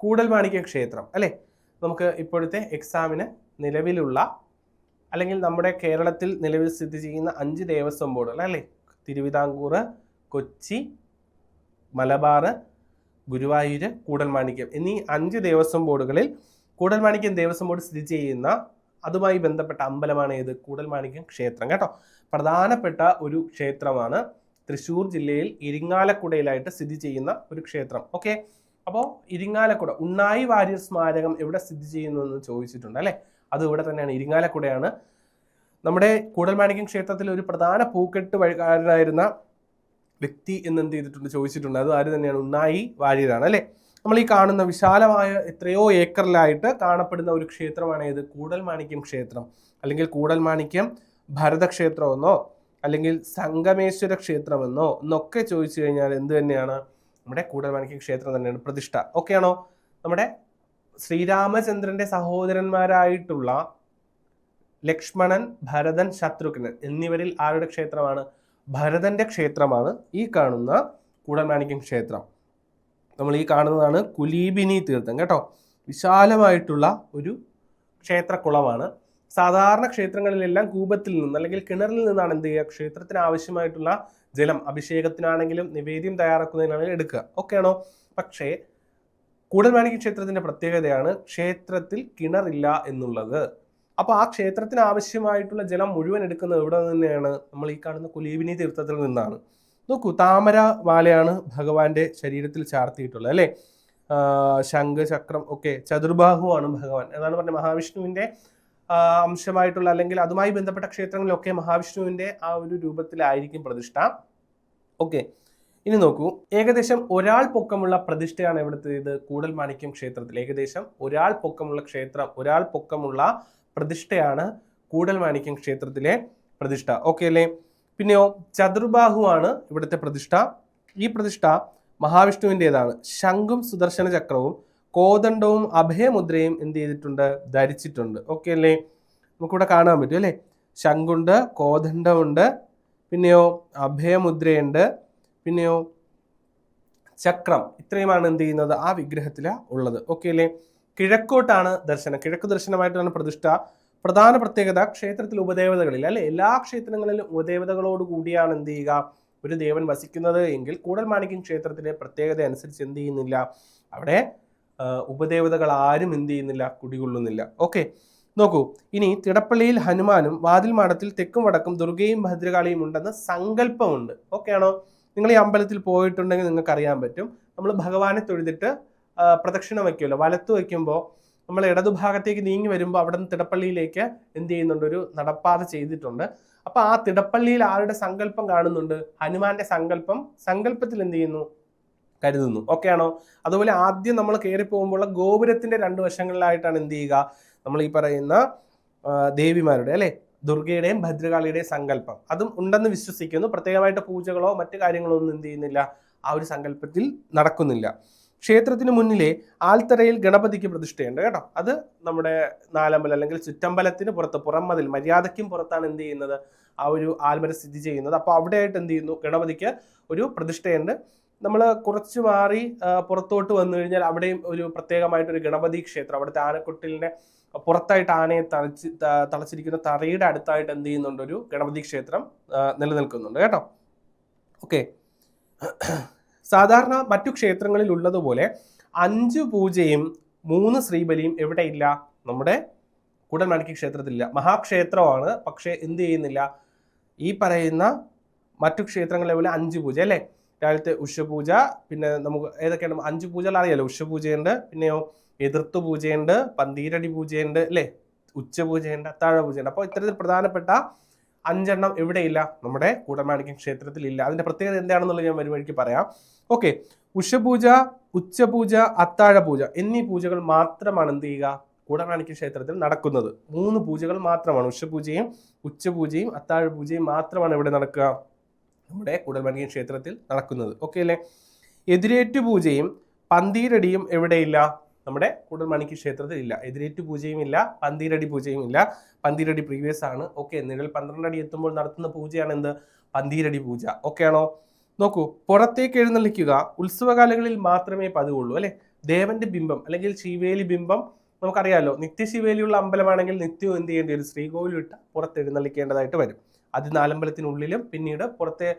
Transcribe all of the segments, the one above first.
കൂടൽമാണിക്യ ക്ഷേത്രം അല്ലേ? നമുക്ക് ഇപ്പോഴത്തെ എക്സാമിന് നിലവിലുള്ള അല്ലെങ്കിൽ നമ്മുടെ കേരളത്തിൽ നിലവിൽ സ്ഥിതി ചെയ്യുന്ന അഞ്ച് ദേവസ്വം ബോർഡുകൾ അല്ലേ? തിരുവിതാംകൂർ കൊച്ചി മലബാർ ഗുരുവായൂർ കൂടൽമാണിക്യം എന്നീ അഞ്ച് ദേവസ്വം ബോർഡുകളിൽ കൂടൽമാണിക്യം ദേവസ്വം ബോർഡ് സ്ഥിതി ചെയ്യുന്ന അതുമായി ബന്ധപ്പെട്ട അമ്പലമാണ് ഏത്? കൂടൽമാണിക്യം ക്ഷേത്രം കേട്ടോ? പ്രധാനപ്പെട്ട ഒരു ക്ഷേത്രമാണ് തൃശ്ശൂർ ജില്ലയിൽ ഇരിങ്ങാലക്കുടയിലായിട്ട് സ്ഥിതി ചെയ്യുന്ന ഒരു ക്ഷേത്രം ഓക്കെ? അപ്പോൾ ഇരിങ്ങാലക്കുട ഉണ്ണായി വാര്യർ സ്മാരകം എവിടെ സ്ഥിതി ചെയ്യുന്നു എന്ന് ചോദിച്ചിട്ടുണ്ട് അല്ലേ? അത് ഇവിടെ തന്നെയാണ്. ഇരിങ്ങാലക്കുടയാണ് നമ്മുടെ കൂടൽമാണിക്യം ക്ഷേത്രത്തിൽ ഒരു പ്രധാന പൂക്കെട്ട് വഴികാരനായിരുന്ന വ്യക്തി എന്ന് എന്ത് ചെയ്തിട്ടുണ്ട് ചോദിച്ചിട്ടുണ്ട്. അത് ആര് തന്നെയാണ്? ഉണ്ണായി വാര്യരാണ് അല്ലേ? നമ്മൾ ഈ കാണുന്ന വിശാലമായ എത്രയോ ഏക്കറിലായിട്ട് കാണപ്പെടുന്ന ഒരു ക്ഷേത്രമാണ് ഏത്? കൂടൽമാണിക്യം ക്ഷേത്രം. അല്ലെങ്കിൽ കൂടൽമാണിക്യം ഭരതക്ഷേത്രമെന്നോ അല്ലെങ്കിൽ സംഗമേശ്വര ക്ഷേത്രമെന്നോ എന്നൊക്കെ ചോദിച്ചു കഴിഞ്ഞാൽ എന്ത് തന്നെയാണ്? നമ്മുടെ കൂടൽമാണിക്യ ക്ഷേത്രം തന്നെയാണ് പ്രതിഷ്ഠ. ഓക്കെ ആണോ? നമ്മുടെ ശ്രീരാമചന്ദ്രന്റെ സഹോദരന്മാരായിട്ടുള്ള ലക്ഷ്മണൻ ഭരതൻ ശത്രുഘ്നൻ എന്നിവരിൽ ആരുടെ ക്ഷേത്രമാണ്? ഭരതന്റെ ക്ഷേത്രമാണ് ഈ കാണുന്ന കൂടൽമാണിക്യം ക്ഷേത്രം. നമ്മൾ ഈ കാണുന്നതാണ് കുലീബിനി തീർത്ഥം കേട്ടോ. വിശാലമായിട്ടുള്ള ഒരു ക്ഷേത്രക്കുളമാണ്. സാധാരണ ക്ഷേത്രങ്ങളിലെല്ലാം കൂപത്തിൽ നിന്ന് അല്ലെങ്കിൽ കിണറിൽ നിന്നാണ് എന്ത് ചെയ്യുക? ക്ഷേത്രത്തിന് ആവശ്യമായിട്ടുള്ള ജലം അഭിഷേകത്തിനാണെങ്കിലും നിവേദ്യം തയ്യാറാക്കുന്നതിനാണെങ്കിലും എടുക്കുക. ഓക്കെ ആണോ? പക്ഷേ കൂടൽമാണിക്യ ക്ഷേത്രത്തിന്റെ പ്രത്യേകതയാണ് ക്ഷേത്രത്തിൽ കിണറില്ല എന്നുള്ളത്. അപ്പോൾ ആ ക്ഷേത്രത്തിന് ആവശ്യമായിട്ടുള്ള ജലം മുഴുവൻ എടുക്കുന്നത് എവിടെ തന്നെയാണ് നമ്മൾ ഈ കാണുന്ന കുലീബിനി തീർത്ഥത്തിൽ നിന്നാണ്. നോക്കൂ താമര മാലയാണ് ഭഗവാന്റെ ശരീരത്തിൽ ചാർത്തിയിട്ടുള്ളത് അല്ലേ? ശംഖ് ചക്രം ഒക്കെ ചതുർബാഹുവാണ് ഭഗവാൻ. എന്നാണ് പറഞ്ഞത് മഹാവിഷ്ണുവിന്റെ അംശമായിട്ടുള്ള അല്ലെങ്കിൽ അതുമായി ബന്ധപ്പെട്ട ക്ഷേത്രങ്ങളിലൊക്കെ മഹാവിഷ്ണുവിന്റെ ആ ഒരു രൂപത്തിലായിരിക്കും പ്രതിഷ്ഠ. ഓക്കെ. ഇനി നോക്കൂ. ഏകദേശം ഒരാൾ പൊക്കമുള്ള പ്രതിഷ്ഠയാണ് ഇവിടുത്തെ ഇത് കൂടൽ മാണിക്യം ക്ഷേത്രത്തിൽ. ഏകദേശം ഒരാൾ പൊക്കമുള്ള ക്ഷേത്രം ഒരാൾ പൊക്കമുള്ള പ്രതിഷ്ഠയാണ് കൂടൽ മാണിക്യം ക്ഷേത്രത്തിലെ പ്രതിഷ്ഠ. ഓക്കെ അല്ലേ? പിന്നെയോ ചതുർബാഹുവാണ് ഇവിടുത്തെ പ്രതിഷ്ഠ. ഈ പ്രതിഷ്ഠ മഹാവിഷ്ണുവിന്റെതാണ്. ശംഖും സുദർശന ചക്രവും കോദണ്ഡവും അഭയമുദ്രയും എന്ത് ചെയ്തിട്ടുണ്ട്? ധരിച്ചിട്ടുണ്ട്. ഓക്കെ അല്ലേ? നമുക്കിവിടെ കാണാൻ പറ്റും അല്ലേ? ശംഖുണ്ട് കോദണ്ഡമുണ്ട് പിന്നെയോ അഭയമുദ്രയുണ്ട് പിന്നെയോ ചക്രം. ഇത്രയുമാണ് എന്ത് ചെയ്യുന്നത്? ആ വിഗ്രഹത്തിൽ ഉള്ളത്. ഓക്കെ അല്ലേ? കിഴക്കോട്ടാണ് ദർശനം. കിഴക്ക് ദർശനമായിട്ടാണ് പ്രതിഷ്ഠ. പ്രധാന പ്രത്യേകത ക്ഷേത്രത്തിൽ ഉപദേവതകളിൽ അല്ലെ? എല്ലാ ക്ഷേത്രങ്ങളിലും ഉപദേവതകളോട് കൂടിയാണ് എന്ത് ചെയ്യുക? ഒരു ദേവൻ വസിക്കുന്നത്. എങ്കിൽ കൂടൽമാണിക്യം ക്ഷേത്രത്തിലെ പ്രത്യേകത അനുസരിച്ച് എന്ത് ചെയ്യുന്നില്ല? അവിടെ ഉപദേവതകൾ ആരും എന്ത് ചെയ്യുന്നില്ല കുടികൊള്ളുന്നില്ല. ഓക്കെ നോക്കൂ ഇനി തിടപ്പള്ളിയിൽ ഹനുമാനും വാതിൽ മാടത്തിൽ തെക്കും വടക്കും ദുർഗയും ഭദ്രകാളിയും ഉണ്ടെന്ന് സങ്കല്പമുണ്ട്. ഓക്കെ ആണോ? നിങ്ങൾ ഈ അമ്പലത്തിൽ പോയിട്ടുണ്ടെങ്കിൽ നിങ്ങൾക്ക് അറിയാൻ പറ്റും. നമ്മൾ ഭഗവാനെ തൊഴുതിട്ട് പ്രദക്ഷിണം വയ്ക്കുമല്ലോ വലത്ത് വയ്ക്കുമ്പോൾ നമ്മൾ ഇടതുഭാഗത്തേക്ക് നീങ്ങി വരുമ്പോൾ അവിടെ നിന്ന് തിടപ്പള്ളിയിലേക്ക് എന്ത് ചെയ്യുന്നുണ്ട്? ഒരു നടപ്പാത ചെയ്തിട്ടുണ്ട്. അപ്പൊ ആ തിടപ്പള്ളിയിൽ ആരുടെ സങ്കല്പം കാണുന്നുണ്ട്? ഹനുമാന്റെ സങ്കല്പം സങ്കല്പത്തിൽ എന്ത് ചെയ്യുന്നു? കരുതുന്നു. ഓക്കെ ആണോ? അതുപോലെ ആദ്യം നമ്മൾ കയറി പോകുമ്പോൾ ഗോപുരത്തിന്റെ രണ്ട് വശങ്ങളിലായിട്ടാണ് എന്ത് ചെയ്യുക? നമ്മൾ ഈ പറയുന്ന ദേവിമാരുടെ അല്ലെ? ദുർഗയുടെയും ഭദ്രകാളിയുടെയും സങ്കല്പം. അതും ഉണ്ടെന്ന് വിശ്വസിക്കുന്നു. പ്രത്യേകമായിട്ട് പൂജകളോ മറ്റു കാര്യങ്ങളോ ഒന്നും എന്ത് ചെയ്യുന്നില്ല. ആ ഒരു സങ്കല്പത്തിൽ നടക്കുന്നില്ല. ക്ഷേത്രത്തിന് മുന്നിലെ ആൽത്തറയിൽ ഗണപതിക്ക് പ്രതിഷ്ഠയുണ്ട് കേട്ടോ. അത് നമ്മുടെ നാലമ്പലം അല്ലെങ്കിൽ ചുറ്റമ്പലത്തിന് പുറത്ത് പുറംമതിൽ മര്യാദയ്ക്കും പുറത്താണ് എന്ത് ചെയ്യുന്നത്? ആ ഒരു ആൽമര സ്ഥിതി ചെയ്യുന്നത്. അപ്പോൾ അവിടെയായിട്ട് എന്ത് ചെയ്യുന്നു? ഗണപതിക്ക് ഒരു പ്രതിഷ്ഠയുണ്ട്. നമ്മൾ കുറച്ച് മാറി പുറത്തോട്ട് വന്നു കഴിഞ്ഞാൽ അവിടെയും ഒരു പ്രത്യേകമായിട്ടൊരു ഗണപതി ക്ഷേത്രം അവിടുത്തെ ആനക്കുട്ടിലിനെ പുറത്തായിട്ട് ആനയെ തളച്ച് തളച്ചിരിക്കുന്ന തറയുടെ അടുത്തായിട്ട് എന്ത് ചെയ്യുന്നുണ്ട് ഒരു ഗണപതി ക്ഷേത്രം നിലനിൽക്കുന്നുണ്ട് കേട്ടോ. ഓക്കെ. സാധാരണ മറ്റു ക്ഷേത്രങ്ങളിൽ ഉള്ളതുപോലെ അഞ്ച് പൂജയും മൂന്ന് ശ്രീബലിയും എവിടെയില്ല നമ്മുടെ കൂടൽമാണിക്യ ക്ഷേത്രത്തിലില്ല മഹാക്ഷേത്രമാണ് പക്ഷേ എന്ത് ചെയ്യുന്നില്ല? ഈ പറയുന്ന മറ്റു ക്ഷേത്രങ്ങളെ പോലെ അഞ്ച് പൂജ അല്ലേ? രാവിലത്തെ ഉഷപൂജ പിന്നെ നമുക്ക് ഏതൊക്കെയാണ്? അഞ്ച് പൂജകൾ അറിയാലോ. ഉഷപൂജയുണ്ട് പിന്നെയോ എതിർത്തു പൂജയുണ്ട് പന്തീരടി പൂജയുണ്ട് അല്ലേ? ഉച്ചപൂജയുണ്ട് അത്താഴ പൂജയുണ്ട് അപ്പോൾ ഇത്തരത്തിൽ പ്രധാനപ്പെട്ട അഞ്ചെണ്ണം എവിടെയില്ല? നമ്മുടെ കൂടൽമാണിക്യം ക്ഷേത്രത്തിൽ ഇല്ല അതിന്റെ പ്രത്യേകത എന്താണെന്നുള്ളത് ഞാൻ വരുവഴിക്ക് പറയാം. ഓക്കെ. ഉഷപൂജ ഉച്ചപൂജ അത്താഴ പൂജ എന്നീ പൂജകൾ മാത്രമാണ് എന്ത് ചെയ്യുക? കൂടൽമാണിക്യ ക്ഷേത്രത്തിൽ നടക്കുന്നത്. മൂന്ന് പൂജകൾ മാത്രമാണ്. ഉഷപൂജയും ഉച്ചപൂജയും അത്താഴ പൂജയും മാത്രമാണ് ഇവിടെ നടക്കുക. നമ്മുടെ കൂടൽമണിയൻ ക്ഷേത്രത്തിൽ നടക്കുന്നത്. ഓക്കെ അല്ലേ? എതിരേറ്റു പൂജയും പന്തീരടിയും എവിടെയില്ല? നമ്മുടെ കൂടൽമാണിക്യ ക്ഷേത്രത്തിൽ ഇല്ല എതിരേറ്റു പൂജയും ഇല്ല പന്തീരടി പൂജയും ഇല്ല. പന്തീരടി പ്രീവിയസ് ആണ്. ഓക്കെ നിഴൽ പന്ത്രണ്ട് അടി എത്തുമ്പോൾ നടത്തുന്ന പൂജയാണ് എന്ത്? പന്തീരടി പൂജ. ഓക്കെ ആണോ? നോക്കൂ പുറത്തേക്ക് എഴുന്നള്ളിക്കുക ഉത്സവകാലങ്ങളിൽ മാത്രമേ പതിവുള്ളൂ അല്ലെ? ദേവന്റെ ബിംബം അല്ലെങ്കിൽ ശിവേലി ബിംബം നമുക്കറിയാലോ. നിത്യശിവേലിയുള്ള അമ്പലമാണെങ്കിൽ നിത്യവും എന്ത് ചെയ്യേണ്ടി വരും? ശ്രീകോവിൽ വിട്ട് പുറത്ത് എഴുന്നള്ളിക്കേണ്ടതായിട്ട് വരും. അത് നാലമ്പലത്തിനുള്ളിലും പിന്നീട് പുറത്തെ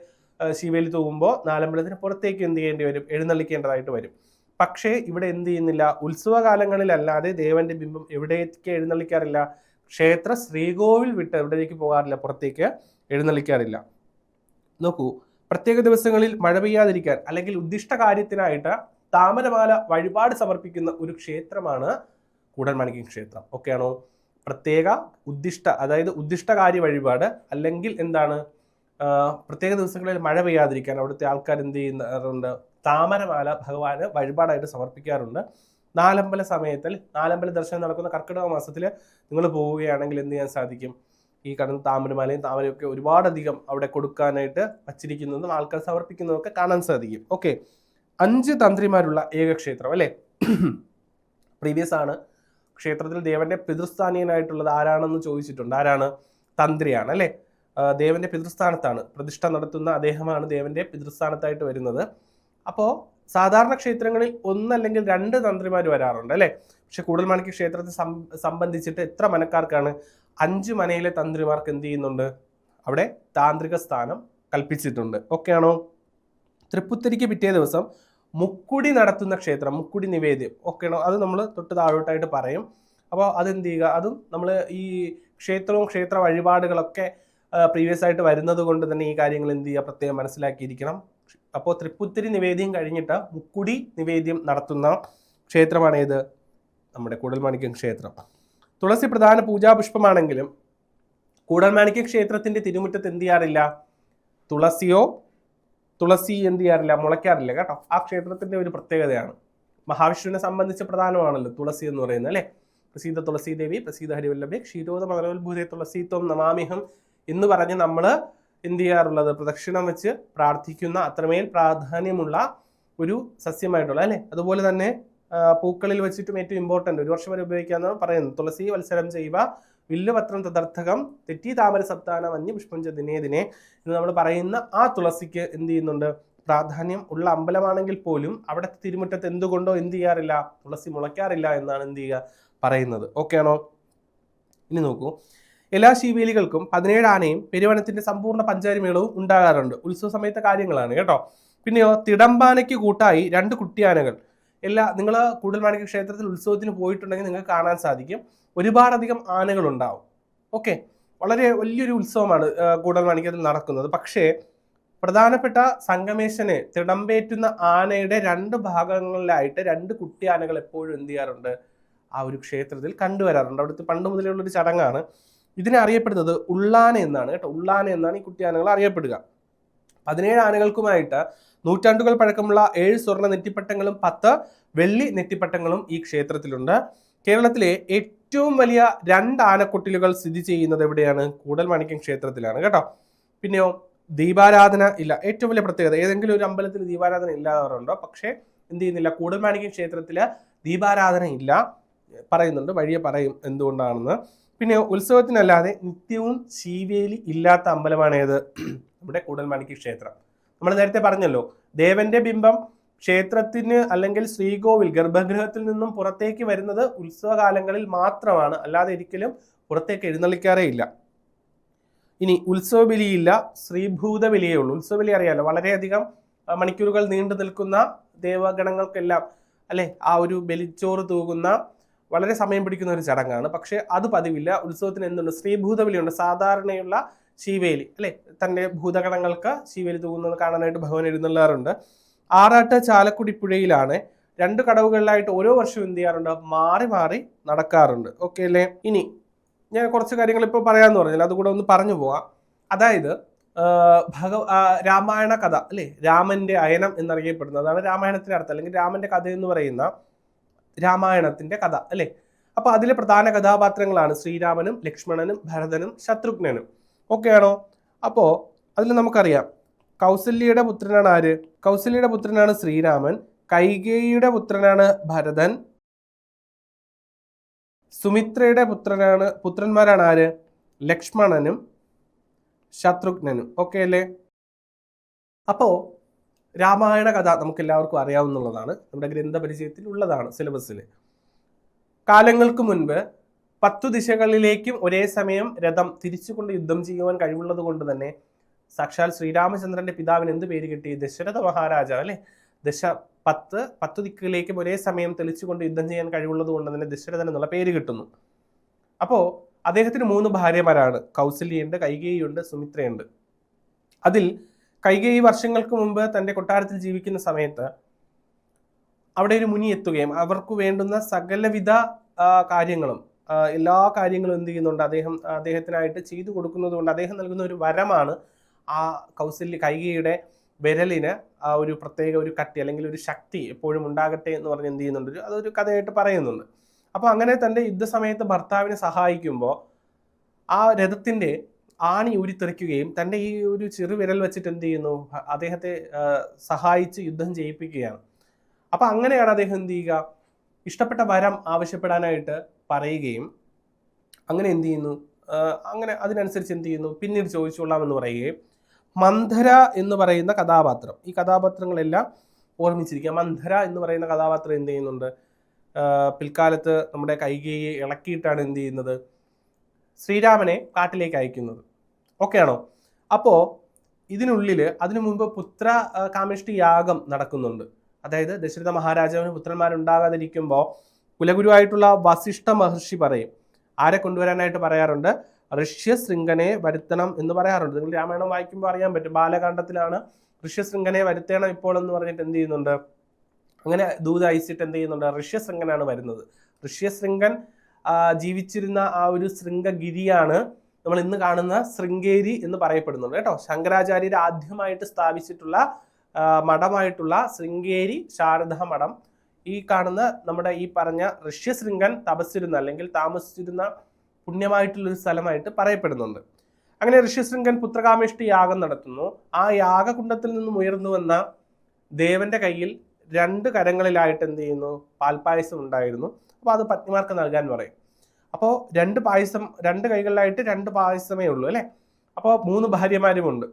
ശിവേലി തൂകുമ്പോൾ നാലമ്പലത്തിന് പുറത്തേക്ക് എന്ത് ചെയ്യേണ്ടി വരും? എഴുന്നള്ളിക്കേണ്ടതായിട്ട് വരും. പക്ഷേ ഇവിടെ എന്ത് ചെയ്യുന്നില്ല. ഉത്സവകാലങ്ങളിലല്ലാതെ ദേവന്റെ ബിംബം എവിടേക്ക് എഴുന്നള്ളിക്കാറില്ല? ക്ഷേത്ര ശ്രീകോവിൽ വിട്ട് എവിടേക്ക് പോകാറില്ല? പുറത്തേക്ക് എഴുന്നള്ളിക്കാറില്ല. നോക്കൂ പ്രത്യേക ദിവസങ്ങളിൽ മഴ പെയ്യാതിരിക്കാൻ അല്ലെങ്കിൽ ഉദ്ദിഷ്ട കാര്യത്തിനായിട്ട് താമരമാല വഴിപാട് സമർപ്പിക്കുന്ന ഒരു ക്ഷേത്രമാണ് കൂടൽമാണിക്യം ക്ഷേത്രം. ഓക്കെയാണോ? പ്രത്യേക ഉദ്ദിഷ്ട അതായത് ഉദ്ദിഷ്ടകാര്യ വഴിപാട് അല്ലെങ്കിൽ എന്താണ് പ്രത്യേക ദിവസങ്ങളിൽ മഴ പെയ്യാതിരിക്കാൻ അവിടുത്തെ ആൾക്കാർ എന്ത് ചെയ്യുന്നുണ്ട് താമരമാല ഭഗവാന് വഴിപാടായിട്ട് സമർപ്പിക്കാറുണ്ട്. നാലമ്പല സമയത്തിൽ നാലമ്പല ദർശനം നടക്കുന്ന കർക്കിടക മാസത്തിൽ നിങ്ങൾ പോവുകയാണെങ്കിൽ എന്ത് ചെയ്യാൻ സാധിക്കും? ഈ കടന്ന് താമരമാലയും താമരയൊക്കെ ഒരുപാടധികം അവിടെ കൊടുക്കാനായിട്ട് വച്ചിരിക്കുന്നതും ആൾക്കാർ സമർപ്പിക്കുന്നതൊക്കെ കാണാൻ സാധിക്കും. ഓക്കെ. അഞ്ച് തന്ത്രിമാരുള്ള ഏകക്ഷേത്രം അല്ലേ? പ്രീവിയസ് ആണ്. ക്ഷേത്രത്തിൽ ദേവന്റെ പിതൃസ്ഥാനീയനായിട്ടുള്ളത് ആരാണെന്ന് ചോദിച്ചിട്ടുണ്ട്. ആരാണ്? തന്ത്രിയാണ് അല്ലേ? ദേവന്റെ പിതൃസ്ഥാനത്താണ്. പ്രതിഷ്ഠ നടത്തുന്ന അദ്ദേഹമാണ് ദേവന്റെ പിതൃസ്ഥാനത്തായിട്ട് വരുന്നത്. അപ്പോൾ സാധാരണ ക്ഷേത്രങ്ങളിൽ ഒന്നല്ലെങ്കിൽ രണ്ട് തന്ത്രിമാർ വരാറുണ്ട് അല്ലേ? പക്ഷെ കൂടൽമാണിക്ക് ക്ഷേത്രത്തെ സംബന്ധിച്ചിട്ട് എത്ര മനക്കാർക്കാണ് അഞ്ച് മനയിലെ തന്ത്രിമാർക്ക് എന്ത് ചെയ്യുന്നുണ്ട്? അവിടെ താന്ത്രിക സ്ഥാനം കൽപ്പിച്ചിട്ടുണ്ട്. ഓക്കെ ആണോ തൃപ്പുത്തരിക്ക് പിറ്റേ ദിവസം മുക്കുടി നടത്തുന്ന ക്ഷേത്രം മുക്കുടി നിവേദ്യം ഓക്കെ ആണോ അത് നമ്മൾ തൊട്ട് താഴോട്ടായിട്ട് പറയും. അപ്പോൾ അതെന്ത് ചെയ്യുക? അതും നമ്മൾ ഈ ക്ഷേത്രവും ക്ഷേത്ര വഴിപാടുകളൊക്കെ പ്രീവിയസ് ആയിട്ട് വരുന്നത് കൊണ്ട് തന്നെ ഈ കാര്യങ്ങൾ എന്ത് ചെയ്യുക? പ്രത്യേകം മനസ്സിലാക്കിയിരിക്കണം. അപ്പോൾ തൃപ്പുത്തിരി നിവേദ്യം കഴിഞ്ഞിട്ട് മുക്കുടി നിവേദ്യം നടത്തുന്ന ക്ഷേത്രമാണ് ഏത് നമ്മുടെ കൂടൽമാണിക്യം ക്ഷേത്രം. തുളസി പ്രധാന പൂജാപുഷ്പമാണെങ്കിലും കൂടൽമാണിക്യം ക്ഷേത്രത്തിന്റെ തിരുമുറ്റത്ത് എന്ത് ചെയ്യാറില്ല? തുളസിയോ തുളസി എന്ത് ചെയ്യാറില്ല മുളയ്ക്കാറില്ല. കേട്ടോ. ആ ക്ഷേത്രത്തിന്റെ ഒരു പ്രത്യേകതയാണ്. മഹാവിഷ്ണുവിനെ സംബന്ധിച്ച് പ്രധാനമാണല്ലോ തുളസി എന്ന് പറയുന്നത് അല്ലേ? പ്രസീത തുളസി ദേവി പ്രസീത ഹരിവല്ലഭി ക്ഷീരോദ മകരോത്ഭൂതേ തുളസീത്വം നമാമിഹം എന്ന് പറഞ്ഞ് നമ്മൾ എന്ത് ചെയ്യാറുള്ളത്? പ്രദക്ഷിണം വെച്ച് പ്രാർത്ഥിക്കുന്ന അത്രമേൽ പ്രാധാന്യമുള്ള ഒരു സസ്യമായിട്ടുള്ള അല്ലേ? അതുപോലെ തന്നെ പൂക്കളിൽ വെച്ചിട്ടും ഏറ്റവും ഇമ്പോർട്ടന്റ് ഒരു വർഷം വരെ ഉപയോഗിക്കാമെന്നാണ് പറയുന്നത്. തുളസി വത്സരം ചെയ്യുക വില്ലുപത്രം തദർത്ഥകം തെറ്റി താമര സപ്താന മഞ്ഞ പുഷ്പഞ്ച ദിനേ ദിനേ എന്ന് നമ്മൾ പറയുന്ന ആ തുളസിക്ക് എന്ത് ചെയ്യുന്നുണ്ട്? പ്രാധാന്യം ഉള്ള അമ്പലമാണെങ്കിൽ പോലും അവിടെ തിരുമുറ്റത്ത് എന്തുകൊണ്ടോ എന്ത് ചെയ്യാറില്ല? തുളസി മുളയ്ക്കാറില്ല എന്നാണ് എന്ത് ചെയ്യുക? പറയുന്നത്. ഓക്കെ ആണോ? ഇനി നോക്കൂ. എല്ലാ ശിവേലികൾക്കും പതിനേഴ് ആനയും പെരുവനത്തിന്റെ സമ്പൂർണ പഞ്ചാരിമേളവും ഉണ്ടാകാറുണ്ട്. ഉത്സവ സമയത്തെ കാര്യങ്ങളാണ് കേട്ടോ. പിന്നെയോ തിടമ്പാനയ്ക്ക് കൂട്ടായി രണ്ട് കുട്ടിയാനകൾ. എല്ലാ നിങ്ങൾ കൂടുതൽ മാണിക്യ ക്ഷേത്രത്തിൽ ഉത്സവത്തിന് പോയിട്ടുണ്ടെങ്കിൽ നിങ്ങൾക്ക് കാണാൻ സാധിക്കും. ഒരുപാടധികം ആനകളുണ്ടാവും. ഓക്കെ വളരെ വലിയൊരു ഉത്സവമാണ് കൂടൽമാണിക്യത്തിൽ നടക്കുന്നത്. പക്ഷേ പ്രധാനപ്പെട്ട സംഗമേശനെ തിടമ്പേറ്റുന്ന ആനയുടെ രണ്ട് ഭാഗങ്ങളിലായിട്ട് രണ്ട് കുട്ടി ആനകൾ എപ്പോഴും എന്ത് ചെയ്യാറുണ്ട്? ആ ഒരു ക്ഷേത്രത്തിൽ കണ്ടുവരാറുണ്ട്. അവിടുത്തെ പണ്ട് മുതലുള്ള ഒരു ചടങ്ങാണ്. ഇതിനെ അറിയപ്പെടുന്നത് ഉള്ളാന എന്നാണ് കേട്ടോ. ഉള്ളാന എന്നാണ് ഈ കുട്ടി ആനകൾ അറിയപ്പെടുക. പതിനേഴ് ആനകൾക്കുമായിട്ട് നൂറ്റാണ്ടുകൾ പഴക്കമുള്ള ഏഴ് സ്വർണ നെറ്റിപ്പട്ടങ്ങളും പത്ത് വെള്ളി നെറ്റിപ്പട്ടങ്ങളും ഈ ക്ഷേത്രത്തിലുണ്ട്. കേരളത്തിലെ ഏറ്റവും വലിയ രണ്ട് ആനക്കൊട്ടിലുകൾ സ്ഥിതി ചെയ്യുന്നത് എവിടെയാണ്? കൂടൽമാണിക്യം ക്ഷേത്രത്തിലാണ്. കേട്ടോ? പിന്നെയോ ദീപാരാധന ഇല്ല. ഏറ്റവും വലിയ പ്രത്യേകത ഏതെങ്കിലും ഒരു അമ്പലത്തിൽ ദീപാരാധന ഇല്ലാതാറുണ്ടോ പക്ഷേ എന്ത് ചെയ്യുന്നില്ല. കൂടൽമാണിക്യം ക്ഷേത്രത്തിൽ ദീപാരാധന ഇല്ല. പറയുന്നുണ്ട്. വഴിയെ പറയും എന്തുകൊണ്ടാണെന്ന്. പിന്നെ ഉത്സവത്തിനല്ലാതെ നിത്യവും ശീവേലി ഇല്ലാത്ത അമ്പലമാണ് ഏത് നമ്മുടെ കൂടൽമാണിക്യ ക്ഷേത്രം. നമ്മൾ നേരത്തെ പറഞ്ഞല്ലോ ദേവന്റെ ബിംബം ക്ഷേത്രത്തിന് അല്ലെങ്കിൽ ശ്രീകോവിൽ ഗർഭഗൃഹത്തിൽ നിന്നും പുറത്തേക്ക് വരുന്നത് ഉത്സവകാലങ്ങളിൽ മാത്രമാണ്. അല്ലാതെ ഒരിക്കലും പുറത്തേക്ക് എഴുന്നള്ളിക്കാറേ ഇല്ല ഇനി ഉത്സവ ബലിയില്ല ശ്രീഭൂത ബലിയേ ഉള്ളൂ ഉത്സവ ബലി അറിയാലോ വളരെയധികം മണിക്കൂറുകൾ നീണ്ടു നിൽക്കുന്ന ദേവഗണങ്ങൾക്കെല്ലാം അല്ലെ ആ ഒരു ബലിച്ചോറ് തൂകുന്ന വളരെ സമയം പിടിക്കുന്ന ഒരു ചടങ്ങാണ്. പക്ഷേ അത് പതിവില്ല. ഉത്സവത്തിന് എന്തുണ്ട്? ശ്രീഭൂത ബലിയുണ്ട് സാധാരണയുള്ള ശിവേലി അല്ലെ തന്റെ ഭൂതഗണങ്ങൾക്ക് ശിവേലി തൂകുന്നത് കാണാനായിട്ട് ഭഗവാൻ എഴുന്നള്ളാറുണ്ട്. ആറാട്ട് ചാലക്കുടി പുഴയിലാണ് രണ്ട് കടവുകളിലായിട്ട് ഓരോ വർഷവും എന്ത് ചെയ്യാറുണ്ട്? മാറി മാറി നടക്കാറുണ്ട്. ഓക്കെ അല്ലേ? ഇനി ഞാൻ കുറച്ച് കാര്യങ്ങൾ ഇപ്പോൾ പറയാമെന്ന് പറഞ്ഞാൽ അതുകൂടെ ഒന്ന് പറഞ്ഞു പോവാം. അതായത് ഭഗ രാമായണ കഥ അല്ലേ? രാമന്റെ അയനം എന്നറിയപ്പെടുന്നത്. അതാണ് രാമായണത്തിന്റെ അർത്ഥം. അല്ലെങ്കിൽ രാമന്റെ കഥ എന്ന് പറയുന്ന രാമായണത്തിന്റെ കഥ അല്ലേ? അപ്പോൾ അതിലെ പ്രധാന കഥാപാത്രങ്ങളാണ് ശ്രീരാമനും ലക്ഷ്മണനും ഭരതനും ശത്രുഘ്നനും. ഓക്കെയാണോ അപ്പോൾ അതിൽ നമുക്കറിയാം. കൗസല്യയുടെ പുത്രനാണ് ആര്? കൗസല്യയുടെ പുത്രനാണ് ശ്രീരാമൻ. കൈകേയിയുടെ പുത്രനാണ് ഭരതൻ. സുമിത്രയുടെ പുത്രനാണ് പുത്രന്മാരാണ് ആര്? ലക്ഷ്മണനും ശത്രുഘ്നനും. ഓക്കെ അല്ലേ? അപ്പോ രാമായണ കഥ നമുക്ക് എല്ലാവർക്കും അറിയാവുന്നതാണ് നമ്മുടെ ഗ്രന്ഥപരിചയത്തിൽ ഉള്ളതാണ് സിലബസിൽ. കാലങ്ങൾക്ക് മുൻപ് പത്തു ദിശകളിലേക്കും ഒരേ സമയം രഥം തിരിച്ചുകൊണ്ട് യുദ്ധം ചെയ്യുവാൻ കഴിവുള്ളത് കൊണ്ട് തന്നെ സാക്ഷാൽ ശ്രീരാമചന്ദ്രന്റെ പിതാവിന് എന്ത് പേര് കിട്ടി? ദശരഥ മഹാരാജാവ് അല്ലെ? ദശ പത്ത് പത്ത് ദിക്കിലേക്കും ഒരേ സമയം തെളിച്ചുകൊണ്ട് യുദ്ധം ചെയ്യാൻ കഴിവുള്ളത് കൊണ്ട് തന്നെ ദശരഥൻ എന്നുള്ള പേര് കിട്ടുന്നു. അപ്പോൾ അദ്ദേഹത്തിന് മൂന്ന് ഭാര്യമാരാണ്. കൗസല്യുണ്ട് കൈകേയിയുണ്ട് സുമിത്രയുണ്ട്. അതിൽ കൈകേയി വർഷങ്ങൾക്ക് മുമ്പ് തന്റെ കൊട്ടാരത്തിൽ ജീവിക്കുന്ന സമയത്ത് അവിടെ ഒരു മുനി എത്തുകയും അവർക്ക് വേണ്ടുന്ന സകലവിധ കാര്യങ്ങളും എല്ലാ കാര്യങ്ങളും എന്ത് ചെയ്യുന്നുണ്ട്? അദ്ദേഹം അദ്ദേഹത്തിനായിട്ട് ചെയ്തു കൊടുക്കുന്നത് കൊണ്ട് അദ്ദേഹം നൽകുന്ന ഒരു വരമാണ് ആ കൗസല്യ കൈകയുടെ വിരലിന് ആ ഒരു പ്രത്യേക ഒരു കട്ടി അല്ലെങ്കിൽ ഒരു ശക്തി എപ്പോഴും ഉണ്ടാകട്ടെ എന്ന് പറഞ്ഞ് എന്ത് ചെയ്യുന്നുണ്ട്? അതൊരു കഥയായിട്ട് പറയുന്നുണ്ട്. അപ്പോൾ അങ്ങനെ തന്റെ യുദ്ധസമയത്ത് ഭർത്താവിനെ സഹായിക്കുമ്പോൾ ആ രഥത്തിന്റെ ആണി ഊരിത്തെറിക്കുകയും തന്റെ ഈ ഒരു ചെറുവിരൽ വെച്ചിട്ട് എന്ത് ചെയ്യുന്നു? അദ്ദേഹത്തെ സഹായിച്ച് യുദ്ധം ചെയ്യിപ്പിക്കുകയാണ്. അപ്പോൾ അങ്ങനെയാണ് അദ്ദേഹം എന്ത് ചെയ്യുക? ഇഷ്ടപ്പെട്ട വരം ആവശ്യപ്പെടാനായിട്ട് പറയുകയും അങ്ങനെ എന്ത് ചെയ്യുന്നു? അങ്ങനെ അതിനനുസരിച്ച് എന്ത് ചെയ്യുന്നു? പിന്നീട് ചോദിച്ചോളാം എന്ന് പറയുകയും മന്ധര എന്ന് പറയുന്ന കഥാപാത്രം. ഈ കഥാപാത്രങ്ങളെല്ലാം ഓർമ്മിച്ചിരിക്കുക. മന്ധര എന്ന് പറയുന്ന കഥാപാത്രം എന്ത് ചെയ്യുന്നുണ്ട്? പിൽക്കാലത്ത് നമ്മുടെ കൈകേയെ ഇളക്കിയിട്ടാണ് എന്ത് ചെയ്യുന്നത്? ശ്രീരാമനെ കാട്ടിലേക്ക് അയക്കുന്നത്. ഓക്കെയാണോ അപ്പോൾ ഇതിനുള്ളിൽ അതിനു മുമ്പ് പുത്ര കാമേഷ്ടി യാഗം നടക്കുന്നുണ്ട്. അതായത് ദശരഥ മഹാരാജാവിന് പുത്രന്മാരുണ്ടാകാതിരിക്കുമ്പോൾ കുലഗുരുവായിട്ടുള്ള വസിഷ്ഠ മഹർഷി പറയും. ആരെ കൊണ്ടുവരാനായിട്ട് പറയാറുണ്ട്? ഋഷ്യശൃംഖനെ വരുത്തണം എന്ന് പറയാറുണ്ട്. നിങ്ങൾ രാമായണം വായിക്കുമ്പോൾ അറിയാൻ പറ്റും. ബാലകാണ്ഡത്തിലാണ് ഋഷ്യശൃംഖനെ വരുത്തണം ഇപ്പോൾ എന്ന് പറഞ്ഞിട്ട് എന്ത് ചെയ്യുന്നുണ്ട്? അങ്ങനെ ദൂത് അയച്ചിട്ട് എന്ത് ചെയ്യുന്നുണ്ട്? ഋഷ്യശൃംഖനാണ് വരുന്നത്. ഋഷ്യശൃംഖൻ ജീവിച്ചിരുന്ന ആ ഒരു ശൃംഗഗിരിയാണ് നമ്മൾ ഇന്ന് കാണുന്ന ശൃംഗേരി എന്ന് പറയപ്പെടുന്നുണ്ട് കേട്ടോ. ശങ്കരാചാര്യർ ആദ്യമായിട്ട് സ്ഥാപിച്ചിട്ടുള്ള മഠമായിട്ടുള്ള ശൃംഗേരി ശാരദ മഠം. ഈ കാണുന്ന നമ്മുടെ ഈ പറഞ്ഞ ഋഷ്യശൃംഗൻ തപസ്സിരുന്ന അല്ലെങ്കിൽ താമസിച്ചിരുന്ന പുണ്യമായിട്ടുള്ളൊരു സ്ഥലമായിട്ട് പറയപ്പെടുന്നുണ്ട്. അങ്ങനെ ഋഷിശൃംഗൻ പുത്രകാമേഷ്ടി യാഗം നടത്തുന്നു. ആ യാഗകുണ്ടത്തിൽ നിന്നും ഉയർന്നു വന്ന ദേവന്റെ കയ്യിൽ രണ്ട് കരങ്ങളിലായിട്ട് എന്ത് ചെയ്യുന്നു? പാൽപ്പായസം ഉണ്ടായിരുന്നു. അപ്പോൾ അത് പത്നിമാർക്ക് നൽകാൻ പറയും. അപ്പോൾ രണ്ട് പായസം രണ്ട് കൈകളിലായിട്ട് രണ്ട് പായസമേ ഉള്ളൂ അല്ലേ? അപ്പോൾ മൂന്ന് ഭാര്യമാരുമുണ്ട്.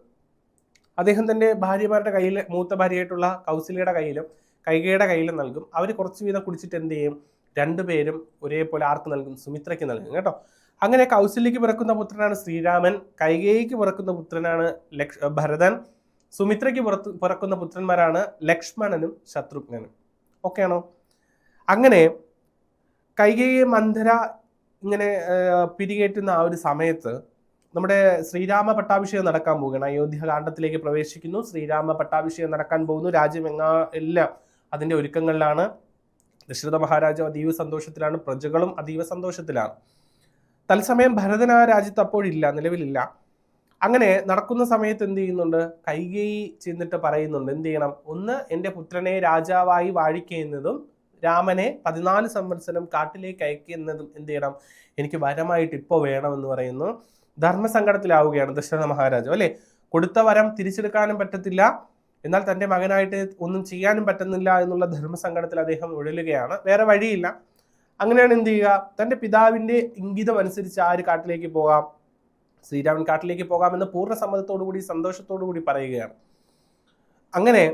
അദ്ദേഹം തന്റെ ഭാര്യമാരുടെ കയ്യിൽ മൂത്ത ഭാര്യയായിട്ടുള്ള കൗസല്യയുടെ കയ്യിലും കൈകയുടെ കയ്യിലും നൽകും. അവർ കുറച്ച് വീതം കുടിച്ചിട്ട് എന്ത് ചെയ്യും? രണ്ടുപേരും ഒരേപോലെ ആർക്ക് നൽകും സുമിത്രയ്ക്ക് നൽകും. കേട്ടോ? അങ്ങനെ കൗശല്യക്ക് പിറക്കുന്ന പുത്രനാണ് ശ്രീരാമൻ കൈകേയിക്ക് പിറക്കുന്ന പുത്രനാണ് ലക്ഷ ഭരതൻ സുമിത്രയ്ക്ക് പുറത്ത് പിറക്കുന്ന പുത്രന്മാരാണ് ലക്ഷ്മണനും ശത്രുഘ്നനും. ഓക്കെയാണോ അങ്ങനെ കൈകേയെ മന്ധര ഇങ്ങനെ പിരികേറ്റുന്ന ആ ഒരു സമയത്ത് നമ്മുടെ ശ്രീരാമ പട്ടാഭിഷേകം നടക്കാൻ പോവുകയാണ്. അയോധ്യ കാണ്ഡത്തിലേക്ക് പ്രവേശിക്കുന്നു. ശ്രീരാമ പട്ടാഭിഷേകം നടക്കാൻ പോകുന്നു. രാജ്യം എങ്ങാ എല്ലാം അതിന്റെ ഒരുക്കങ്ങളിലാണ്. ദശരഥ മഹാരാജാവ് അതീവ സന്തോഷത്തിലാണ്. പ്രജകളും അതീവ സന്തോഷത്തിലാണ്. തത്സമയം ഭരതൻ ആ രാജ്യത്ത് അപ്പോഴില്ല നിലവിലില്ല. അങ്ങനെ നടക്കുന്ന സമയത്ത് എന്ത് ചെയ്യുന്നുണ്ട്? കൈകേയി ചെന്നിട്ട് പറയുന്നുണ്ട് എന്ത് ചെയ്യണം? ഒന്ന് എന്റെ പുത്രനെ രാജാവായി വാഴിക്കുന്നതും രാമനെ പതിനാല് സംവത്സരം കാട്ടിലേക്ക് അയക്കുന്നതും എന്ത് ചെയ്യണം? എനിക്ക് വരമായിട്ട് ഇപ്പോൾ വേണമെന്ന് പറയുന്നു. ധർമ്മസങ്കടത്തിലാവുകയാണ് ദശരഥ മഹാരാജാവ് അല്ലേ? കൊടുത്ത വരം തിരിച്ചെടുക്കാനും പറ്റത്തില്ല. എന്നാൽ തന്റെ മകനായിട്ട് ഒന്നും ചെയ്യാനും പറ്റുന്നില്ല എന്നുള്ള ധർമ്മസങ്കടത്തിൽ അദ്ദേഹം ഉഴലുകയാണ്. വേറെ വഴിയില്ല. അങ്ങനെയാണ് എന്ത് ചെയ്യുക? തന്റെ പിതാവിന്റെ ഇംഗിതം അനുസരിച്ച് ആ ഒരു കാട്ടിലേക്ക് പോകാം. ശ്രീരാമൻ കാട്ടിലേക്ക് പോകാമെന്ന് പൂർണ സമ്മതത്തോടു കൂടി സന്തോഷത്തോടു കൂടി പറയുകയാണ്. അങ്ങനെ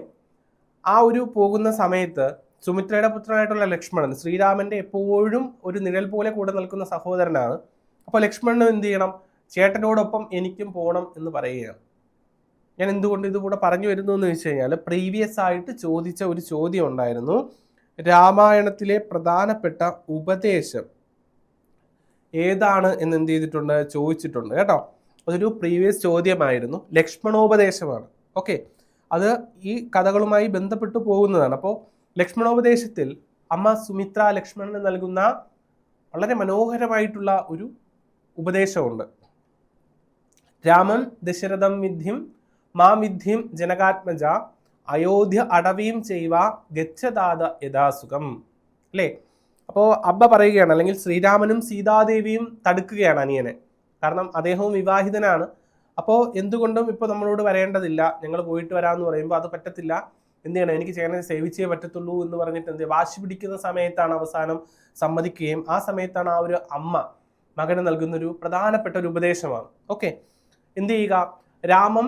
ആ ഒരു പോകുന്ന സമയത്ത് സുമിത്രയുടെ പുത്രനായിട്ടുള്ള ലക്ഷ്മണൻ ശ്രീരാമന്റെ എപ്പോഴും ഒരു നിഴൽ പോലെ കൂടെ നിൽക്കുന്ന സഹോദരനാണ്. അപ്പോൾ ലക്ഷ്മണനും എന്ത് ചെയ്യണം? ചേട്ടനോടൊപ്പം എനിക്കും പോകണം എന്ന് പറയുകയാണ്. ഞാൻ എന്തുകൊണ്ട് ഇതുകൂടെ പറഞ്ഞു വരുന്നു എന്ന് വെച്ച് കഴിഞ്ഞാൽ പ്രീവിയസ് ആയിട്ട് ചോദിച്ച ഒരു ചോദ്യം ഉണ്ടായിരുന്നു. രാമായണത്തിലെ പ്രധാനപ്പെട്ട ഉപദേശം ഏതാണ് എന്ന് എന്ത് ചെയ്തിട്ടുണ്ട്? ചോദിച്ചിട്ടുണ്ട് കേട്ടോ. അതൊരു പ്രീവിയസ് ചോദ്യമായിരുന്നു. ലക്ഷ്മണോപദേശമാണ്. ഓക്കെ അത് ഈ കഥകളുമായി ബന്ധപ്പെട്ട് പോകുന്നതാണ്. അപ്പോൾ ലക്ഷ്മണോപദേശത്തിൽ അമ്മ സുമിത്ര ലക്ഷ്മണന് നൽകുന്ന വളരെ മനോഹരമായിട്ടുള്ള ഒരു ഉപദേശമുണ്ട്. രാമൻ ദശരഥം വിദ്ധിം മാം വിദ്ധിം ജനകാത്മജ അയോധ്യ അടവിയും ചെയ്യുക ഗച്ഛദാത യഥാസുഖം. അല്ലേ? അപ്പോൾ അബ്ബ പറയുകയാണ് അല്ലെങ്കിൽ ശ്രീരാമനും സീതാദേവിയും തടുക്കുകയാണ് അനിയനെ. കാരണം അദ്ദേഹവും വിവാഹിതനാണ്. അപ്പോൾ എന്തുകൊണ്ടും ഇപ്പോൾ നമ്മളോട് വരേണ്ടതില്ല. ഞങ്ങൾ പോയിട്ട് വരാമെന്ന് പറയുമ്പോൾ അത് പറ്റത്തില്ല. എന്ത് ചെയ്യണം? എനിക്ക് ചേട്ടനെ സേവിച്ചേ പറ്റത്തുള്ളൂ എന്ന് പറഞ്ഞിട്ട് എന്ത് വാശി പിടിക്കുന്ന സമയത്താണ് അവസാനം സമ്മതിക്കുകയും ആ സമയത്താണ് ആ ഒരു അമ്മ മകന് നൽകുന്ന ഒരു പ്രധാനപ്പെട്ട ഒരു ഉപദേശമാണ്. ഓക്കെ. എന്ത് ചെയ്യുക? രാമം